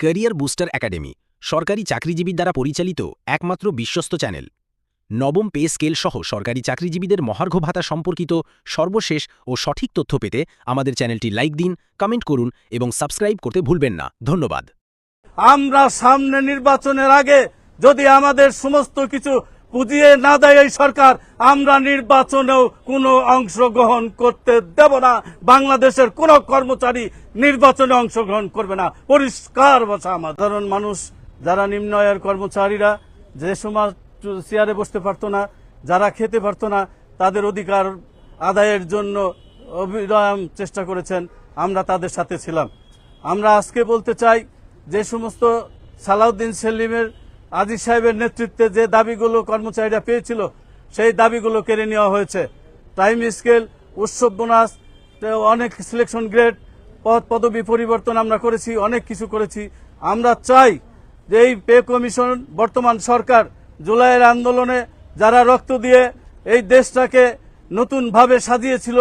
Career booster academy, সরকারি চাকরিজীবীর দ্বারা পরিচালিত একমাত্র বিশ্বস্ত চ্যানেল। নবম পে স্কেল সহ সরকারি চাকরিজীবীদের মহার্ঘ ভাতা সম্পর্কিত সর্বশেষ ও সঠিক তথ্য পেতে আমাদের চ্যানেলটি লাইক দিন, কমেন্ট করুন এবং সাবস্ক্রাইব করতে ভুলবেন না। ধন্যবাদ। আমরা সামনে নির্বাচনের আগে যদি আমাদের সমস্ত কিছু পুজিয়ে না দেয় এই সরকার, আমরা নির্বাচনেও কোনো অংশগ্রহণ করতে দেব না। বাংলাদেশের কোন কর্মচারী নির্বাচনে অংশগ্রহণ করবে না। পরিষ্কার আমার। সাধারণ মানুষ, যারা নিম্ন আয়ের কর্মচারীরা, যে সময় চেয়ারে বসতে পারতো না, যারা খেতে পারতো না, তাদের অধিকার আদায়ের জন্য অবিরাম চেষ্টা করেছেন। আমরা তাদের সাথে ছিলাম। আমরা আজকে বলতে চাই, যে সমস্ত সালাউদ্দিন সেলিমের আজিজ সাহেবের নেতৃত্বে যে দাবিগুলো কর্মচারীরা পেয়েছিল, সেই দাবিগুলো কেড়ে নেওয়া হয়েছে। টাইম স্কেল, উৎসব বোনাস, অনেক সিলেকশন গ্রেড, পদ পদবি পরিবর্তন আমরা করেছি, অনেক কিছু করেছি। আমরা চাই যে এই পে কমিশন, বর্তমান সরকার জুলাইয়ের আন্দোলনে যারা রক্ত দিয়ে এই দেশটাকে নতুনভাবে সাজিয়েছিল,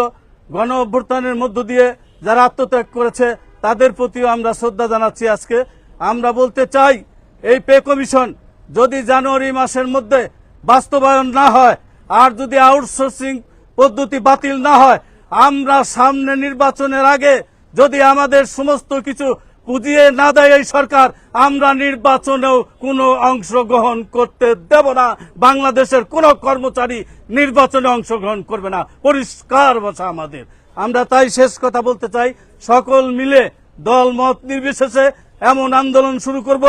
গণ অভ্যুত্থানের মধ্য দিয়ে যারা আত্মত্যাগ করেছে, তাদের প্রতিও আমরা শ্রদ্ধা জানাচ্ছি আজকে। আমরা বলতে চাই এই পে কমিশন যদি জানুয়ারি মাসের মধ্যে বাস্তবায়ন না হয় আর যদি আউটসোর্সিং পদ্ধতি বাতিল না হয়, আমরা সামনে নির্বাচনের আগে যদি আমাদের সমস্ত কিছু পুজিয়ে না দেয় এই সরকার, আমরা নির্বাচনেও কোনো অংশগ্রহণ করতে দেব না। বাংলাদেশের কোনো কর্মচারী নির্বাচনে অংশগ্রহণ করবে না। পরিষ্কার ভাষা আমাদের। আমরা তাই শেষ কথা বলতে চাই, সকল মিলে দল মত নির্বিশেষে এমন আন্দোলন শুরু করব।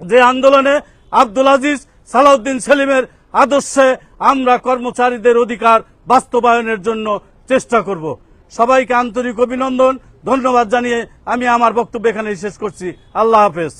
যে আন্দোলনে আব্দুল আজিজ সালাউদ্দিন সেলিমের আদর্শে আমরা কর্মচারীদের অধিকার বাস্তবায়নের জন্য চেষ্টা করব। সবাইকে আন্তরিক অভিনন্দন, ধন্যবাদ জানিয়ে আমি আমার বক্তব্য এখানে শেষ করছি। আল্লাহ হাফেজ।